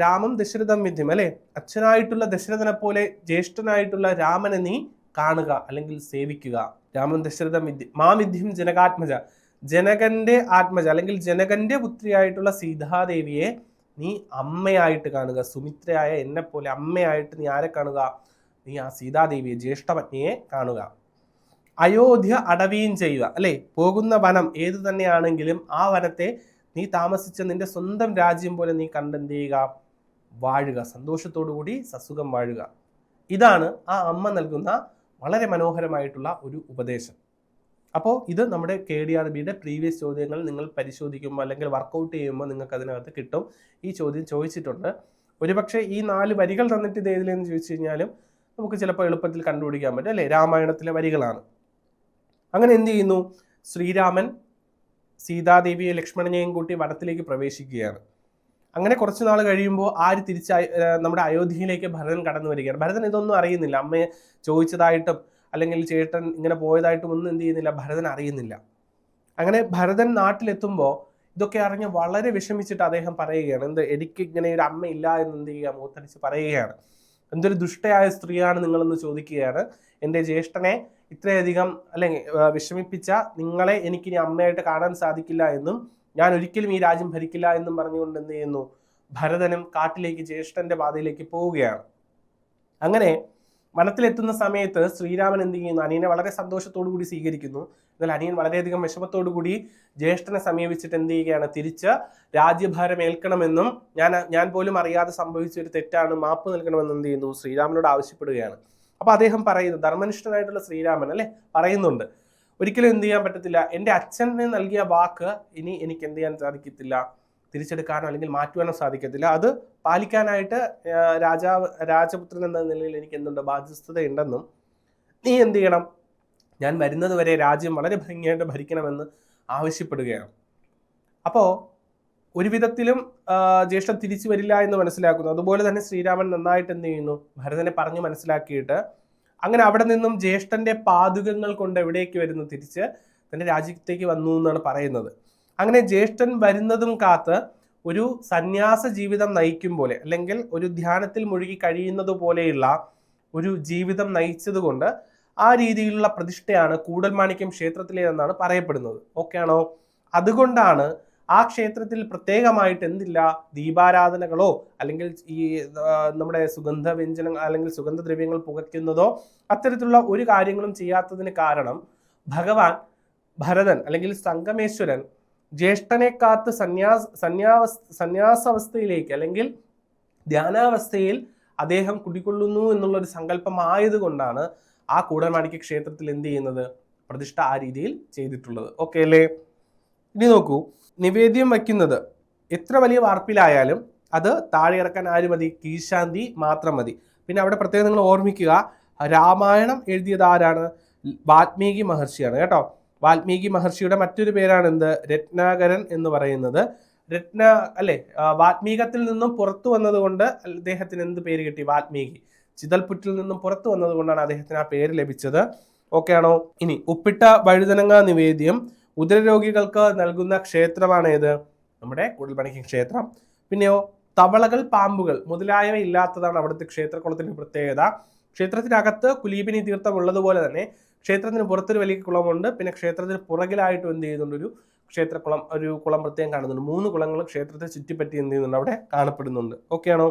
രാമം ദശരഥം വിദ്യം അല്ലെ? അച്ഛനായിട്ടുള്ള ദശരഥനെ പോലെ ജ്യേഷ്ഠനായിട്ടുള്ള രാമനെ നീ കാണുക അല്ലെങ്കിൽ സേവിക്കുക. രാമൻ ദശരഥം വിദ്യ മാവിദ്യം ജനകാത്മജ. ജനകന്റെ ആത്മജ അല്ലെങ്കിൽ ജനകന്റെ പുത്രിയായിട്ടുള്ള സീതാദേവിയെ നീ അമ്മയായിട്ട് കാണുക. സുമിത്രയായ എന്നെ പോലെ അമ്മയായിട്ട് നീ ആരെ കാണുക? നീ ആ സീതാദേവിയെ ജ്യേഷ്ഠപത്നിയെ കാണുക. അയോധ്യ അടവിയും ചെയ്യുക അല്ലെ? പോകുന്ന വനം ഏതു തന്നെയാണെങ്കിലും ആ വനത്തെ നീ താമസിച്ച നിന്റെ സ്വന്തം രാജ്യം പോലെ നീ കണ്ടെന്ത് ചെയ്യുക വാഴുക. സന്തോഷത്തോടു കൂടി സസുഖം വാഴുക. ഇതാണ് ആ അമ്മ നൽകുന്ന വളരെ മനോഹരമായിട്ടുള്ള ഒരു ഉപദേശം. അപ്പോൾ ഇത് നമ്മുടെ കെ ഡി ആർ ബിയുടെ പ്രീവിയസ് ചോദ്യങ്ങൾ നിങ്ങൾ പരിശോധിക്കുമ്പോൾ അല്ലെങ്കിൽ വർക്കൗട്ട് ചെയ്യുമ്പോൾ നിങ്ങൾക്ക് അതിനകത്ത് കിട്ടും. ഈ ചോദ്യം ചോദിച്ചിട്ടുണ്ട്. ഒരുപക്ഷെ ഈ നാല് വരികൾ തന്നിട്ട് ഇത് ഏതിലെന്ന് ചോദിച്ചു കഴിഞ്ഞാലും നമുക്ക് ചിലപ്പോൾ എളുപ്പത്തിൽ കണ്ടുപിടിക്കാൻ പറ്റും അല്ലേ? രാമായണത്തിലെ വരികളാണ്. അങ്ങനെ എന്ത് ചെയ്യുന്നു? ശ്രീരാമൻ സീതാദേവിയെ ലക്ഷ്മണനെയും കൂട്ടി വടത്തിലേക്ക് പ്രവേശിക്കുകയാണ്. അങ്ങനെ കുറച്ച് നാൾ കഴിയുമ്പോൾ ആര് തിരിച്ച് നമ്മുടെ അയോധ്യയിലേക്ക് ഭരതൻ കടന്നു വരികയാണ്. ഭരതൻ ഇതൊന്നും അറിയുന്നില്ല. അമ്മയെ ചോദിച്ചതായിട്ടും അല്ലെങ്കിൽ ചേട്ടൻ ഇങ്ങനെ പോയതായിട്ടും ഒന്നും എന്ത് ചെയ്യുന്നില്ല. ഭരതൻ അറിയുന്നില്ല. അങ്ങനെ ഭരതൻ നാട്ടിലെത്തുമ്പോൾ ഇതൊക്കെ അറിഞ്ഞ് വളരെ വിഷമിച്ചിട്ട് അദ്ദേഹം പറയുകയാണ്. എന്ത് എനിക്ക് ഇങ്ങനെ ഒരു അമ്മ ഇല്ല എന്ന് എന്ത് ചെയ്യുക? മൂത്തടിച്ച് പറയുകയാണ്. എന്തൊരു ദുഷ്ടയായ സ്ത്രീയാണ് നിങ്ങളെന്ന് ചോദിക്കുകയാണ്. എന്റെ ജ്യേഷ്ഠനെ ഇത്രയധികം അല്ലെങ്കിൽ വിഷമിപ്പിച്ച നിങ്ങളെ എനിക്കിനി അമ്മയായിട്ട് കാണാൻ സാധിക്കില്ല എന്നും ഞാൻ ഒരിക്കലും ഈ രാജ്യം ഭരിക്കില്ല എന്നും പറഞ്ഞുകൊണ്ട് എന്ത് ചെയ്യുന്നു? ഭരതനും കാട്ടിലേക്ക് ജ്യേഷ്ഠന്റെ പാതയിലേക്ക് പോവുകയാണ്. അങ്ങനെ വനത്തിലെത്തുന്ന സമയത്ത് ശ്രീരാമൻ എന്ത് ചെയ്യുന്നു? അനിയനെ വളരെ സന്തോഷത്തോടു കൂടി സ്വീകരിക്കുന്നു. എന്നാൽ അനിയൻ വളരെയധികം വിഷമത്തോടു കൂടി ജ്യേഷ്ഠനെ സമീപിച്ചിട്ട് എന്ത് ചെയ്യുകയാണ്? തിരിച്ച് രാജ്യഭാരം ഏൽക്കണമെന്നും ഞാൻ ഞാൻ പോലും അറിയാതെ സംഭവിച്ച ഒരു തെറ്റാണ് മാപ്പ് നൽകണമെന്ന് എന്ത് ചെയ്യുന്നു? ശ്രീരാമനോട് ആവശ്യപ്പെടുകയാണ്. അപ്പൊ അദ്ദേഹം പറയുന്നു ധർമ്മനിഷ്ഠനായിട്ടുള്ള ശ്രീരാമൻ അല്ലേ? പറയുന്നുണ്ട്. ഒരിക്കലും എന്ത് ചെയ്യാൻ പറ്റത്തില്ല. എന്റെ അച്ഛന് നൽകിയ വാക്ക് ഇനി എനിക്ക് എന്ത് ചെയ്യാൻ സാധിക്കത്തില്ല? തിരിച്ചെടുക്കാനോ അല്ലെങ്കിൽ മാറ്റുവാനോ സാധിക്കത്തില്ല. അത് പാലിക്കാനായിട്ട് രാജാവ് രാജപുത്രൻ എന്ന നിലയിൽ എനിക്ക് എന്തുണ്ട്? ബാധ്യസ്ഥതയുണ്ടെന്നും നീ എന്ത് ചെയ്യണം? ഞാൻ വരുന്നത് വരെ രാജ്യം വളരെ ഭംഗിയായിട്ട് ഭരിക്കണമെന്ന് ആവശ്യപ്പെടുകയാണ്. അപ്പോൾ ഒരു വിധത്തിലും ജ്യേഷ്ഠൻ തിരിച്ചു വരില്ല എന്ന് മനസ്സിലാക്കുന്നു. അതുപോലെ തന്നെ ശ്രീരാമൻ നന്നായിട്ട് എന്ത് ചെയ്യുന്നു? ഭരതനെ പറഞ്ഞു മനസ്സിലാക്കിയിട്ട് അങ്ങനെ അവിടെ നിന്നും ജ്യേഷ്ഠന്റെ പാതുകങ്ങൾ കൊണ്ട് എവിടേക്ക് വരുന്നു? തിരിച്ച് തന്റെ രാജ്യത്തേക്ക് വന്നു എന്നാണ് പറയുന്നത്. അങ്ങനെ ജ്യേഷ്ഠൻ വരുന്നതും കാത്ത് ഒരു സന്യാസ ജീവിതം നയിക്കും പോലെ അല്ലെങ്കിൽ ഒരു ധ്യാനത്തിൽ മുഴുകി കഴിയുന്നത് പോലെയുള്ള ഒരു ജീവിതം നയിച്ചതുകൊണ്ട് ആ രീതിയിലുള്ള പ്രതിഷ്ഠയാണ് കൂടൽമാണിക്യം മാണിക്യം ക്ഷേത്രത്തിലേതെന്നാണ് പറയപ്പെടുന്നത്. ഓക്കെ ആണോ? അതുകൊണ്ടാണ് ആ ക്ഷേത്രത്തിൽ പ്രത്യേകമായിട്ട് എന്തില്ല? ദീപാരാധനകളോ അല്ലെങ്കിൽ ഈ നമ്മുടെ സുഗന്ധ വ്യഞ്ജനങ്ങൾ അല്ലെങ്കിൽ സുഗന്ധദ്രവ്യങ്ങൾ പുകയ്ക്കുന്നതോ അത്തരത്തിലുള്ള ഒരു കാര്യങ്ങളും ചെയ്യാത്തതിന് കാരണം ഭഗവാൻ ഭരതൻ അല്ലെങ്കിൽ സംഗമേശ്വരൻ ജ്യേഷ്ഠനെ കാത്ത് സന്യാസ സന്യാവസ് സന്യാസാവസ്ഥയിലേക്ക് അല്ലെങ്കിൽ ധ്യാനാവസ്ഥയിൽ അദ്ദേഹം കുടികൊള്ളുന്നു എന്നുള്ള ഒരു സങ്കല്പമായതുകൊണ്ടാണ് ആ കൂടമാണിക്ക് ക്ഷേത്രത്തിൽ എന്ത് ചെയ്യുന്നത്? പ്രതിഷ്ഠ ആ രീതിയിൽ ചെയ്തിട്ടുള്ളത്. ഓക്കെ അല്ലേ? ഇനി നോക്കൂ. നിവേദ്യം വയ്ക്കുന്നത് എത്ര വലിയ വാർപ്പിലായാലും അത് താഴെ ഇറക്കാൻ ആര് മതി? കീശാന്തി മാത്രം മതി. പിന്നെ അവിടെ പ്രത്യേകം നിങ്ങൾ ഓർമ്മിക്കുക രാമായണം എഴുതിയത് ആരാണ്? വാൽമീകി മഹർഷിയാണ് കേട്ടോ. വാൽമീകി മഹർഷിയുടെ മറ്റൊരു പേരാണ് എന്ത് രത്നാകരൻ എന്ന് പറയുന്നത്. രത്ന അല്ലെ വാത്മീകത്തിൽ നിന്നും പുറത്തു വന്നതുകൊണ്ട് അദ്ദേഹത്തിന് എന്ത് പേര് കിട്ടി? വാൽമീകി. ചിതൽപുറ്റിൽ നിന്നും പുറത്തു വന്നതുകൊണ്ടാണ് അദ്ദേഹത്തിന് ആ പേര് ലഭിച്ചത്. ഓക്കെ ആണോ? ഇനി ഉപ്പിട്ട വഴുതനങ്ങ നിവേദ്യം. ഉദരരോഗികൾക്ക് നൽകുന്ന ക്ഷേത്രമാണ് ഏത് നമ്മുടെ കുടൽമണിക്ക് ക്ഷേത്രം. പിന്നെയോ തവളകൾ പാമ്പുകൾ മുതലായവ ഇല്ലാത്തതാണ് അവിടുത്തെ ക്ഷേത്രക്കുളത്തിന്റെ പ്രത്യേകത. ക്ഷേത്രത്തിനകത്ത് കുലീപിനി തീർത്ഥം ഉള്ളതുപോലെ തന്നെ ക്ഷേത്രത്തിന് പുറത്തൊരു വലിയ കുളമുണ്ട്. പിന്നെ ക്ഷേത്രത്തിന് പുറകിലായിട്ട് എന്ത് ചെയ്യുന്നുണ്ട്? ഒരു ക്ഷേത്രക്കുളം ഒരു കുളം പ്രത്യേകം കാണുന്നുണ്ട്. മൂന്ന് കുളങ്ങൾ ക്ഷേത്രത്തെ ചുറ്റിപ്പറ്റി എന്ത് ചെയ്യുന്നുണ്ട്? അവിടെ കാണപ്പെടുന്നുണ്ട്. ഓക്കെയാണോ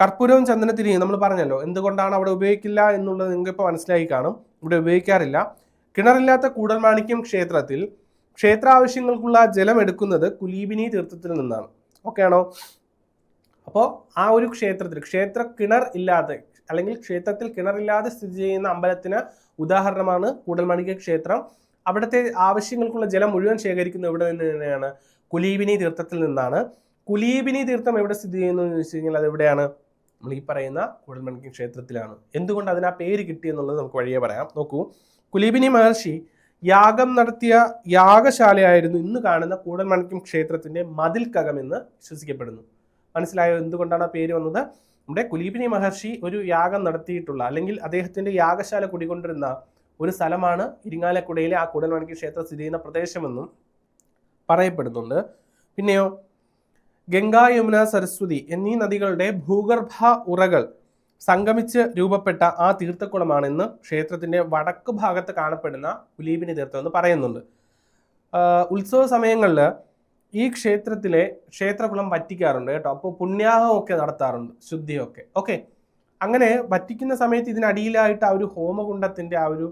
കർപ്പൂരവും ചന്ദനത്തിരിയും നമ്മൾ പറഞ്ഞല്ലോ. എന്തുകൊണ്ടാണ് അവിടെ ഉപയോഗിക്കില്ല എന്നുള്ളത് നിങ്ങൾക്ക് ഇപ്പോൾ മനസ്സിലായി കാണും. ഇവിടെ ഉപയോഗിക്കാറില്ല. കിണറില്ലാത്ത കൂടൽമാണിക്യം ക്ഷേത്രത്തിൽ ക്ഷേത്രാവശ്യങ്ങൾക്കുള്ള ജലം എടുക്കുന്നത് കുലീബിനി തീർത്ഥത്തിൽ നിന്നാണ്. ഓക്കെ ആണോ? അപ്പോൾ ആ ഒരു ക്ഷേത്രത്തിൽ ക്ഷേത്ര കിണർ ഇല്ലാതെ അല്ലെങ്കിൽ ക്ഷേത്രത്തിൽ കിണറില്ലാതെ സ്ഥിതി ചെയ്യുന്ന അമ്പലത്തിന് ഉദാഹരണമാണ് കൂടൽമാണിക്യ ക്ഷേത്രം. അവിടുത്തെ ആവശ്യങ്ങൾക്കുള്ള ജലം മുഴുവൻ ശേഖരിക്കുന്നത് എവിടെ നിന്ന് തന്നെയാണ്? കുലീബിനി തീർത്ഥത്തിൽ നിന്നാണ്. കുലീബിനി തീർത്ഥം എവിടെ സ്ഥിതി ചെയ്യുന്നു എന്ന് ചോദിച്ചു കഴിഞ്ഞാൽ അത് എവിടെയാണ്? നമ്മൾ ഈ പറയുന്ന കൂടൽമണിക്യ ക്ഷേത്രത്തിലാണ്. എന്തുകൊണ്ട് അതിന് ആ പേര് കിട്ടിയെന്നുള്ളത് നമുക്ക് വഴിയെ പറയാം. നോക്കൂ. കുലീബിനി മഹർഷി യാഗം നടത്തിയ യാഗശാലയായിരുന്നു ഇന്ന് കാണുന്ന കൂടൽമണിക്യം ക്ഷേത്രത്തിന്റെ മതിൽക്കകം എന്ന് വിശ്വസിക്കപ്പെടുന്നു. മനസ്സിലായോ? എന്തുകൊണ്ടാണ് പേര് വന്നത്? നമ്മുടെ കുലീപിനി മഹർഷി ഒരു യാഗം നടത്തിയിട്ടുള്ള അല്ലെങ്കിൽ അദ്ദേഹത്തിന്റെ യാഗശാല കുടികൊണ്ടിരുന്ന ഒരു സ്ഥലമാണ് ഇരിങ്ങാലക്കുടയിലെ ആ കൂടൽമണിക്യ ക്ഷേത്രം സ്ഥിതി ചെയ്യുന്ന പ്രദേശമെന്നും പറയപ്പെടുന്നുണ്ട്. പിന്നെയോ ഗംഗാ യമുന സരസ്വതി എന്നീ നദികളുടെ ഭൂഗർഭ ഉറകൾ സംഗമിച്ച് രൂപപ്പെട്ട ആ തീർത്ഥക്കുളമാണ് ഇന്ന് ക്ഷേത്രത്തിന്റെ വടക്ക് ഭാഗത്ത് കാണപ്പെടുന്ന പുലീപിനി തീർത്ഥം എന്ന് പറയുന്നുണ്ട്. ഉത്സവ സമയങ്ങളിൽ ഈ ക്ഷേത്രത്തിലെ ക്ഷേത്രകുളം വറ്റിക്കാറുണ്ട് കേട്ടോ. അപ്പോൾ പുണ്യാഹമൊക്കെ നടത്താറുണ്ട് ശുദ്ധിയൊക്കെ. ഓക്കെ. അങ്ങനെ വറ്റിക്കുന്ന സമയത്ത് ഇതിനടിയിലായിട്ട് ആ ഒരു ഹോമകുണ്ടത്തിന്റെ ആ ഒരു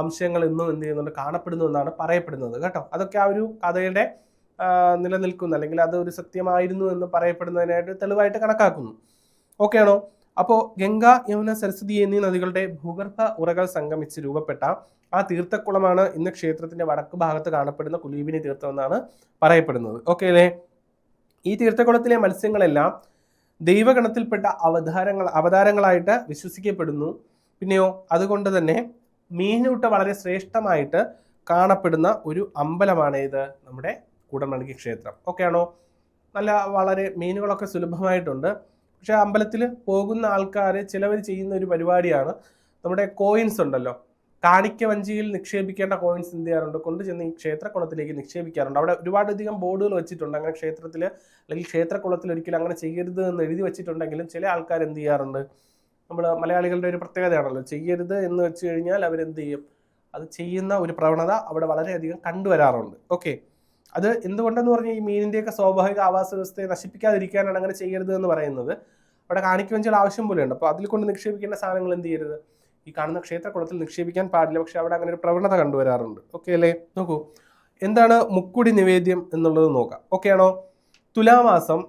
അംശങ്ങൾ ഇന്നും എന്ത് ചെയ്യുന്നുണ്ട് കാണപ്പെടുന്നു എന്നാണ് പറയപ്പെടുന്നത് കേട്ടോ. അതൊക്കെ ആ ഒരു കഥയുടെ നിലനിൽക്കുന്ന അല്ലെങ്കിൽ അത് ഒരു സത്യമായിരുന്നു എന്ന് പറയപ്പെടുന്നതിനായിട്ട് തെളിവായിട്ട് കണക്കാക്കുന്നു. ഓക്കെ ആണോ? അപ്പോൾ ഗംഗ യമുന സരസ്വതി എന്നീ നദികളുടെ ഭൂഗർഭ ഉറകൾ സംഗമിച്ച് രൂപപ്പെട്ട ആ തീർത്ഥക്കുളമാണ് ഇന്ന് ക്ഷേത്രത്തിന്റെ വടക്ക് ഭാഗത്ത് കാണപ്പെടുന്ന കുലീബിനി തീർത്ഥം എന്നാണ് പറയപ്പെടുന്നത്. ഓക്കെ അല്ലേ? ഈ തീർത്ഥക്കുളത്തിലെ മത്സ്യങ്ങളെല്ലാം ദൈവഗണത്തിൽപ്പെട്ട അവതാരങ്ങൾ അവതാരങ്ങളായിട്ട് വിശ്വസിക്കപ്പെടുന്നു. പിന്നെയോ അതുകൊണ്ട് തന്നെ മീനൂട്ട വളരെ ശ്രേഷ്ഠമായിട്ട് കാണപ്പെടുന്ന ഒരു അമ്പലമാണ് ഇത് നമ്മുടെ കൂടമണിക്ക് ക്ഷേത്രം. ഓക്കെ ആണോ? നല്ല വളരെ മീനുകളൊക്കെ സുലഭമായിട്ടുണ്ട്. പക്ഷെ അമ്പലത്തിൽ പോകുന്ന ആൾക്കാർ ചിലവർ ചെയ്യുന്ന ഒരു പരിപാടിയാണ്. നമ്മുടെ കോയിൻസ് ഉണ്ടല്ലോ. കാണിക്ക വഞ്ചിയിൽ നിക്ഷേപിക്കേണ്ട കോയിൻസ് എന്ത് ചെയ്യാറുണ്ട്? കൊണ്ടുചെന്ന് ഈ ക്ഷേത്രക്കുളത്തിലേക്ക് നിക്ഷേപിക്കാറുണ്ട്. അവിടെ ഒരുപാടധികം ബോർഡുകൾ വെച്ചിട്ടുണ്ട്. അങ്ങനെ ക്ഷേത്രത്തിൽ അല്ലെങ്കിൽ ക്ഷേത്രക്കുളത്തിൽ ഒരിക്കലും അങ്ങനെ ചെയ്യരുത് എന്ന് എഴുതി വെച്ചിട്ടുണ്ടെങ്കിലും ചില ആൾക്കാർ എന്ത് ചെയ്യാറുണ്ട്? നമ്മൾ മലയാളികളുടെ ഒരു പ്രത്യേകതയാണല്ലോ. ചെയ്യരുത് എന്ന് വെച്ച് കഴിഞ്ഞാൽ അവരെന്ത് ചെയ്യും? അത് ചെയ്യുന്ന ഒരു പ്രവണത അവിടെ വളരെയധികം കണ്ടുവരാറുണ്ട്. ഓക്കെ അത് എന്തുകൊണ്ടെന്ന് പറഞ്ഞാൽ ഈ മീനിന്റെയൊക്കെ സ്വാഭാവിക ആവാസ വ്യവസ്ഥയെ നശിപ്പിക്കാതിരിക്കാനാണ് അങ്ങനെ ചെയ്യരുത് എന്ന് പറയുന്നത്. അവിടെ കാണിക്കുവഞ്ചികൾ ആവശ്യം പോലെയുണ്ട്. അപ്പോൾ അതിൽ കൊണ്ട് നിക്ഷേപിക്കേണ്ട സാധനങ്ങൾ എന്ത് ചെയ്യരുത്? ഈ കാണുന്ന ക്ഷേത്രക്കുളത്തിൽ നിക്ഷേപിക്കാൻ പാടില്ല. പക്ഷെ അവിടെ അങ്ങനെ ഒരു പ്രവണത കണ്ടുവരാറുണ്ട്. ഓക്കെ അല്ലേ? നോക്കൂ. എന്താണ് മുക്കുടി നിവേദ്യം എന്നുള്ളത് നോക്കാം. ഓക്കെ ആണോ? തുലാമാസം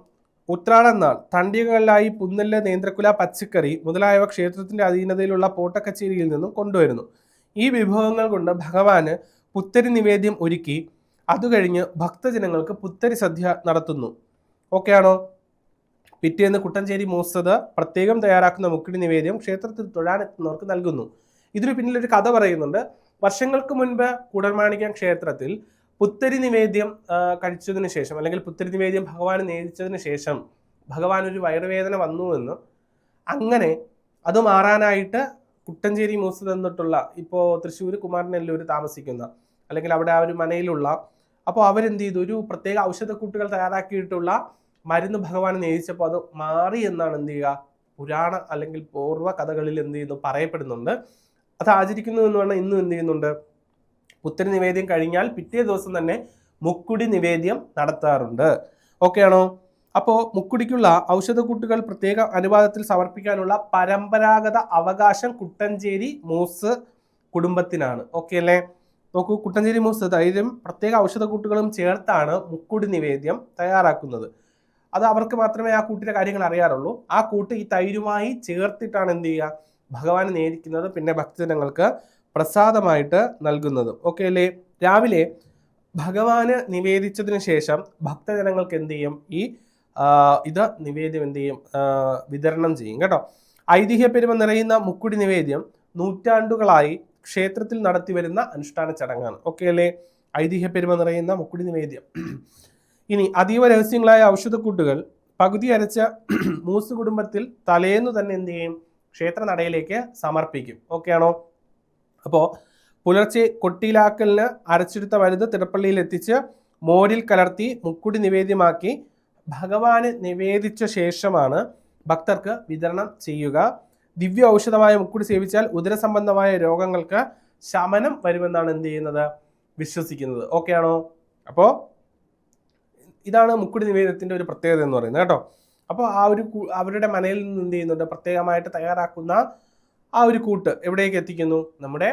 ഉത്രാടം നാൾ തണ്ടികകളിലായി പുന്നല്ല് നേന്ത്രക്കുല പച്ചക്കറി മുതലായവ ക്ഷേത്രത്തിന്റെ അധീനതയിലുള്ള പോട്ടക്കച്ചേരിയിൽ നിന്നും കൊണ്ടുവരുന്നു. ഈ വിഭവങ്ങൾ കൊണ്ട് ഭഗവാന് പുത്തരി നിവേദ്യം ഒരുക്കി അത് കഴിഞ്ഞ് ഭക്തജനങ്ങൾക്ക് പുത്തരി സദ്യ നടത്തുന്നു. ഓക്കെ ആണോ? പിറ്റേന്ന് കുട്ടഞ്ചേരി മൂസത് പ്രത്യേകം തയ്യാറാക്കുന്ന മുക്കിടി നിവേദ്യം ക്ഷേത്രത്തിൽ തൊഴാനെത്തുന്നവർക്ക് നൽകുന്നു. ഇതിനു പിന്നിൽ ഒരു കഥ പറയുന്നുണ്ട്. വർഷങ്ങൾക്ക് മുൻപ് കൂടർമാണിക്യം ക്ഷേത്രത്തിൽ പുത്തരി നിവേദ്യം കഴിച്ചതിന് ശേഷം അല്ലെങ്കിൽ പുത്തരി നിവേദ്യം ഭഗവാൻ നേദിച്ചതിന് ശേഷം ഭഗവാൻ ഒരു വയറുവേദന വന്നുവെന്ന് അങ്ങനെ അത് മാറാനായിട്ട് കുട്ടഞ്ചേരി മൂസ് തന്നിട്ടുള്ള ഇപ്പോൾ തൃശ്ശൂർ കുമാരനെല്ലൂർ താമസിക്കുന്ന അല്ലെങ്കിൽ അവിടെ ആ ഒരു മനയിലുള്ള അപ്പോൾ അവരെന്ത് ചെയ്തു ഒരു പ്രത്യേക ഔഷധക്കൂട്ടുകൾ തയ്യാറാക്കിയിട്ടുള്ള മരുന്ന് ഭഗവാൻ നേദിച്ചപ്പോൾ അത് മാറി എന്നാണ് എന്ത് ചെയ്യുക? പുരാണ അല്ലെങ്കിൽ പൂർവ കഥകളിൽ എന്ത് ചെയ്യുന്നു? പറയപ്പെടുന്നുണ്ട്. അത് ആചരിക്കുന്നു എന്ന് പറഞ്ഞാൽ ഇന്നും എന്ത് ചെയ്യുന്നുണ്ട്? പുത്തരി നിവേദ്യം കഴിഞ്ഞാൽ പിറ്റേ ദിവസം തന്നെ മുക്കുടി നിവേദ്യം നടത്താറുണ്ട്. ഓക്കെ ആണോ? അപ്പോൾ മുക്കുടിക്കുള്ള ഔഷധക്കൂട്ടുകൾ പ്രത്യേക അനുവാദത്തിൽ സമർപ്പിക്കാനുള്ള പരമ്പരാഗത അവകാശം കുട്ടഞ്ചേരി മൂസ് കുടുംബത്തിനാണ്. ഓക്കെ അല്ലേ? നോക്കൂ കുട്ടഞ്ചേരി മൂസ് തൈരും പ്രത്യേക ഔഷധക്കൂട്ടുകളും ചേർത്താണ് മുക്കുടി നിവേദ്യം തയ്യാറാക്കുന്നത്. അത് അവർക്ക് മാത്രമേ ആ കൂട്ടിലെ കാര്യങ്ങൾ അറിയാറുള്ളൂ. ആ കൂട്ട് ഈ തൈരുമായി ചേർത്തിട്ടാണ് എന്ത് ചെയ്യുക? ഭഗവാനെ നേരിക്കുന്നത് പിന്നെ ഭക്തജനങ്ങൾക്ക് പ്രസാദമായിട്ട് നൽകുന്നത്. ഓക്കെ അല്ലേ? രാവിലെ ഭഗവാന് നിവേദിച്ചതിന് ശേഷം ഭക്തജനങ്ങൾക്ക് എന്ത് ചെയ്യും? ഈ ഇത് നിവേദ്യം എന്ത് ചെയ്യും? വിതരണം ചെയ്യും. കേട്ടോ? ഐതിഹ്യ പെരുമ നിറയുന്ന മുക്കുടി നിവേദ്യം നൂറ്റാണ്ടുകളായി ക്ഷേത്രത്തിൽ നടത്തി വരുന്ന അനുഷ്ഠാന ചടങ്ങാണ്. ഓക്കെ അല്ലേ? ഐതിഹ്യ പെരുമ നിറയുന്ന മുക്കുടി നിവേദ്യം. ഇനി അതീവ രഹസ്യങ്ങളായ ഔഷധക്കൂട്ടുകൾ. പകുതി അരച്ച മൂസ് കുടുംബത്തിൽ തലേന്ന് തന്നെ എന്ത് ചെയ്യും? ക്ഷേത്ര നടയിലേക്ക് സമർപ്പിക്കും. ഓക്കെ ആണോ? അപ്പോൾ പുലർച്ചെ കൊട്ടിയിലാക്കലിന് അരച്ചെടുത്ത മരുന്ന് തിടപ്പള്ളിയിൽ എത്തിച്ച് മോരിൽ കലർത്തി മുക്കുടി നിവേദ്യമാക്കി ഭഗവാന് നിവേദിച്ച ശേഷമാണ് ഭക്തർക്ക് വിതരണം ചെയ്യുക. ദിവ്യ ഔഷധമായ മുക്കുടി സേവിച്ചാൽ ഉദരസംബന്ധമായ രോഗങ്ങൾക്ക് ശമനം വരുമെന്നാണ് എന്ത് ചെയ്യുന്നത്? വിശ്വസിക്കുന്നത്. ഓക്കെ ആണോ? അപ്പോൾ ഇതാണ് മുക്കുടി നിവേദനത്തിന്റെ ഒരു പ്രത്യേകത എന്ന് പറയുന്നത് കേട്ടോ. അപ്പോൾ ആ ഒരു അവരുടെ മനയിൽ നിന്ന് എന്ത് ചെയ്യുന്നുണ്ട്? പ്രത്യേകമായിട്ട് തയ്യാറാക്കുന്ന ആ ഒരു കൂട്ട് എവിടേക്ക് എത്തിക്കുന്നു? നമ്മുടെ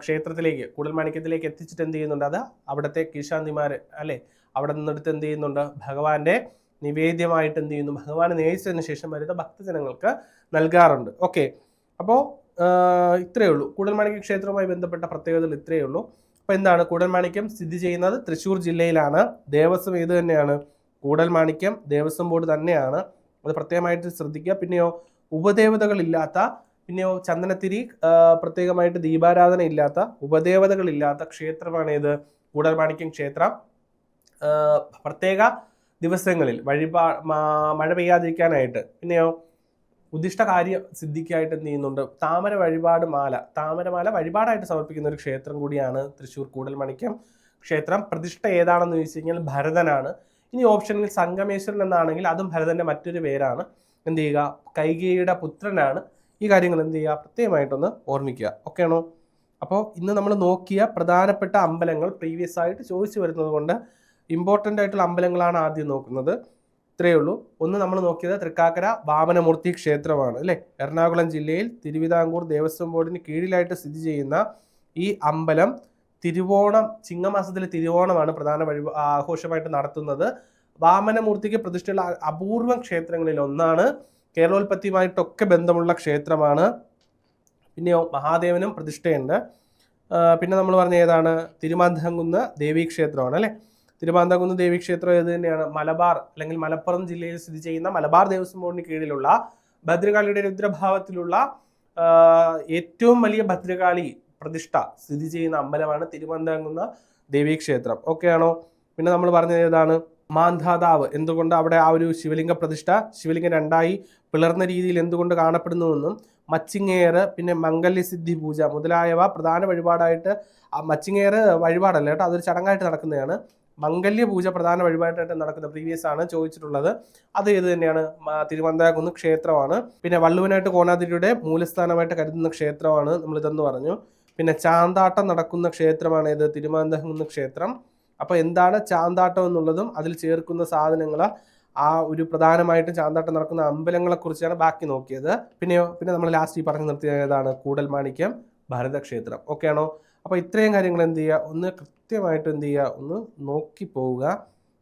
ക്ഷേത്രത്തിലേക്ക് കൂടൽമാണിക്യത്തിലേക്ക് എത്തിച്ചിട്ട് എന്ത് ചെയ്യുന്നുണ്ട്? അത് അവിടുത്തെ കീശാന്തിമാർ അല്ലേ? അവിടെ നിന്നെടുത്ത് എന്ത് ചെയ്യുന്നുണ്ട്? ഭഗവാന്റെ നിവേദ്യമായിട്ട് എന്ത് ചെയ്യുന്നു? ഭഗവാനെ നേയിച്ചതിന് ശേഷം വരുന്ന ഭക്തജനങ്ങൾക്ക് നൽകാറുണ്ട്. ഓക്കെ അപ്പോൾ ഇത്രയേ ഉള്ളൂ. കൂടൽമാണിക്യ ക്ഷേത്രവുമായി ബന്ധപ്പെട്ട പ്രത്യേകതകൾ ഇത്രയേ ഉള്ളൂ. അപ്പോൾ എന്താണ്? കൂടൽമാണിക്യം സ്ഥിതി ചെയ്യുന്നത് തൃശ്ശൂർ ജില്ലയിലാണ്. ദേവസ്വം ഏത് തന്നെയാണ്? കൂടൽമാണിക്യം ദേവസ്വം ബോർഡ് തന്നെയാണ്. അത് പ്രത്യേകമായിട്ട് ശ്രദ്ധിക്കുക. പിന്നെയോ ഉപദേവതകളില്ലാത്ത പിന്നെയോ ചന്ദനത്തിരി പ്രത്യേകമായിട്ട് ദീപാരാധന ഇല്ലാത്ത ഉപദേവതകളില്ലാത്ത ക്ഷേത്രമാണ് ഇത് കൂടൽമാണിക്യം ക്ഷേത്രം. പ്രത്യേക ദിവസങ്ങളിൽ വഴിപാ മഴ പെയ്യാതിരിക്കാനായിട്ട്. പിന്നെയോ ഉദ്ദിഷ്ട കാര്യ സിദ്ധിക്കായിട്ട് എന്ത് ചെയ്യുന്നുണ്ട്? താമര വഴിപാട് മാല. താമരമാല വഴിപാടായിട്ട് സമർപ്പിക്കുന്ന ഒരു ക്ഷേത്രം കൂടിയാണ് തൃശ്ശൂർ കൂടൽമണിക്കം ക്ഷേത്രം. പ്രതിഷ്ഠ ഏതാണെന്ന് ചോദിച്ചു കഴിഞ്ഞാൽ ഭരതനാണ്. ഇനി ഓപ്ഷനിൽ സംഗമേശ്വരൻ എന്നാണെങ്കിൽ അതും ഭരതന്റെ മറ്റൊരു പേരാണ്. എന്ത് ചെയ്യുക? കൈകേയിയുടെ പുത്രനാണ്. ഈ കാര്യങ്ങൾ എന്ത് ചെയ്യുക? പ്രത്യേകമായിട്ടൊന്ന് ഓർമ്മിക്കുക. ഓക്കെ ആണോ? അപ്പോൾ ഇന്ന് നമ്മൾ നോക്കിയ പ്രധാനപ്പെട്ട അമ്പലങ്ങൾ പ്രീവിയസ് ആയിട്ട് ചോദിച്ചു വരുന്നത് കൊണ്ട് ഇമ്പോർട്ടന്റ് ആയിട്ടുള്ള അമ്പലങ്ങളാണ് ആദ്യം നോക്കുന്നത്. ഇത്രയേ ഉള്ളൂ. ഒന്ന് നമ്മൾ നോക്കിയത് തൃക്കാക്കര വാമനമൂർത്തി ക്ഷേത്രമാണ് അല്ലേ? എറണാകുളം ജില്ലയിൽ തിരുവിതാംകൂർ ദേവസ്വം ബോർഡിന് കീഴിലായിട്ട് സ്ഥിതി ചെയ്യുന്ന ഈ അമ്പലം തിരുവോണം ചിങ്ങമാസത്തിലെ തിരുവോണമാണ് പ്രധാന വഴി ആഘോഷമായിട്ട് നടത്തുന്നത്. വാമനമൂർത്തിക്ക് പ്രതിഷ്ഠയുള്ള അപൂർവം ക്ഷേത്രങ്ങളിൽ ഒന്നാണ്. കേരളോൽപത്തിയുമായിട്ടൊക്കെ ബന്ധമുള്ള ക്ഷേത്രമാണ്. പിന്നെ മഹാദേവനും പ്രതിഷ്ഠയുണ്ട്. പിന്നെ നമ്മൾ പറഞ്ഞ ഏതാണ്? തിരുമാന്തകുന്ന് ദേവീക്ഷേത്രമാണ് അല്ലേ? തിരുമാന്തകുന്ന് ദേവീക്ഷേത്രം എന്ന് തന്നെയാണ്. മലബാർ അല്ലെങ്കിൽ മലപ്പുറം ജില്ലയിൽ സ്ഥിതി ചെയ്യുന്ന മലബാർ ദേവസ്വം ബോർഡിന് കീഴിലുള്ള ഭദ്രകാളിയുടെ രുദ്രഭാവത്തിലുള്ള ഏറ്റവും വലിയ ഭദ്രകാളി പ്രതിഷ്ഠ സ്ഥിതി ചെയ്യുന്ന അമ്പലമാണ് തിരുവനന്തകുന്ന ദേവീക്ഷേത്രം. ഓക്കെ ആണോ? പിന്നെ നമ്മൾ പറഞ്ഞത് ഏതാണ്? മാന്ധാതാവ്. എന്തുകൊണ്ട് അവിടെ ആ ഒരു ശിവലിംഗ പ്രതിഷ്ഠ ശിവലിംഗം രണ്ടായി പിളർന്ന രീതിയിൽ എന്തുകൊണ്ട് കാണപ്പെടുന്നുവെന്നും മച്ചിങ്ങേറ് പിന്നെ മംഗല്യസിദ്ധി പൂജ മുതലായവ പ്രധാന വഴിപാടായിട്ട് മച്ചിങ്ങേറ് വഴിപാടല്ല കേട്ടോ അതൊരു ചടങ്ങായിട്ട് നടക്കുന്നതാണ്. മംഗല്യ പൂജ പ്രധാന വഴിപാടായിട്ട് നടക്കുന്ന പ്രീവിയസ് ആണ് ചോദിച്ചിട്ടുള്ളത്. അത് ഏത് തന്നെയാണ്? തിരുവനന്തപുരം ക്ഷേത്രമാണ്. പിന്നെ വള്ളുവനായിട്ട് കോണാതിരിയുടെ മൂലസ്ഥാനമായിട്ട് കരുതുന്ന ക്ഷേത്രമാണ് നമ്മൾ ഇതെന്ന് പറഞ്ഞു. പിന്നെ ചാന്താട്ടം നടക്കുന്ന ക്ഷേത്രമാണ് ഇത് തിരുവനന്തപുരം ക്ഷേത്രം. അപ്പോൾ എന്താണ് ചാന്താട്ടം എന്നുള്ളതും അതിൽ ചേർക്കുന്ന സാധനങ്ങൾ ആ ഒരു പ്രധാനമായിട്ടും ചാന്താട്ടം നടക്കുന്ന അമ്പലങ്ങളെക്കുറിച്ചാണ് ബാക്കി നോക്കിയത്. പിന്നെ പിന്നെ നമ്മൾ ലാസ്റ്റ് ഈ പറഞ്ഞു നിർത്തിയ ഏതാണ് കൂടൽമാണിക്യം ഭരതക്ഷേത്രം. ഓക്കെ ആണോ? അപ്പോൾ ഇത്രയും കാര്യങ്ങൾ എന്ത് ചെയ്യുക? ഒന്ന് കൃത്യമായിട്ട് എന്ത് ചെയ്യുക? ഒന്ന് നോക്കി പോവുക.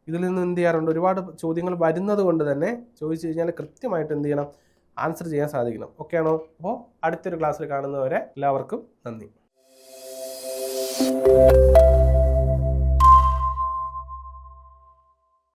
ഇതിൽ നിന്ന് എന്ത് ചെയ്യാറുണ്ട്? ഒരുപാട് ചോദ്യങ്ങൾ വരുന്നത് കൊണ്ട് തന്നെ ചോദിച്ചു കഴിഞ്ഞാൽ കൃത്യമായിട്ട് എന്ത് ചെയ്യണം? ആൻസർ ചെയ്യാൻ സാധിക്കണം. ഓക്കെ ആണോ? അപ്പോൾ അടുത്തൊരു ക്ലാസ്സിൽ കാണുന്നവരെ എല്ലാവർക്കും നന്ദി.